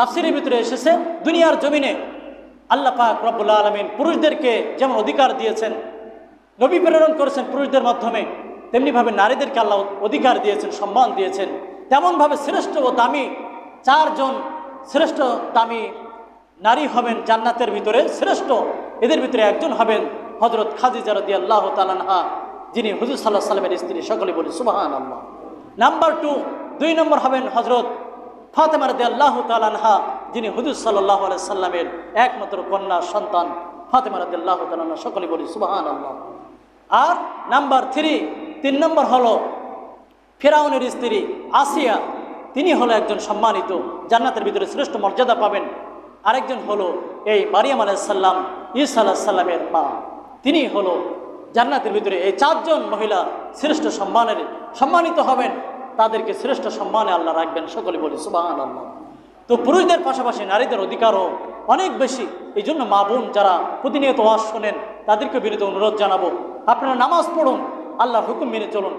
তাফসিরের ভিতরে এসেছে, দুনিয়ার জমিনে আল্লাহ পাক রব্বুল আলমিন পুরুষদেরকে যেমন অধিকার দিয়েছেন, নবী প্রেরণ করেছেন পুরুষদের মাধ্যমে, তেমনিভাবে নারীদেরকে আল্লাহ অধিকার দিয়েছেন, সম্মান দিয়েছেন। তেমনভাবে শ্রেষ্ঠ ও দামি চারজন শ্রেষ্ঠ দামি নারী হবেন জান্নাতের ভিতরে শ্রেষ্ঠ। এদের ভিতরে একজন হবেন হজরত খাদিজা রদি আল্লাহ তালানহা যিনি হুজুর সাল্লাহ সাল্লামের স্ত্রী। সকলে বলি সুবাহান আল্লাহ নাম্বার টু দুই নম্বর হবেন হজরত ফাতেমা রদি আল্লাহ তালানহা যিনি হুজুর সাল্লাহ সাল্লামের একমাত্র কন্যা সন্তান, ফাতেমা রদি আল্লাহ তালানহা সকলে বলি সুবাহান আল্লাহ আর নাম্বার থ্রি, তিন নম্বর হলো ফেরাউনের স্ত্রী আসিয়া, তিনি হলো একজন সম্মানিত, জান্নাতের ভিতরে শ্রেষ্ঠ মর্যাদা পাবেন। আরেকজন হলো এই মারিয়াম আলাইসাল্লাম ইসা আলাহিসাল্লামের মা। তিনি হলো জান্নাতের ভিতরে এই চারজন মহিলা শ্রেষ্ঠ সম্মানের, সম্মানিত হবেন। তাদেরকে শ্রেষ্ঠ সম্মানে আল্লাহ রাখবেন, সকলে বলি সুবাহ আল্লাহ তো পুরুষদের পাশাপাশি নারীদের অধিকারও অনেক বেশি। এই জন্য মা বোন যারা প্রতিনিয়ত ওয়াজ শোনেন, তাদেরকে বিরুদ্ধে অনুরোধ জানাব। আপনারা নামাজ পড়ুন, আল্লাহর হুকুম মেনে চলুন।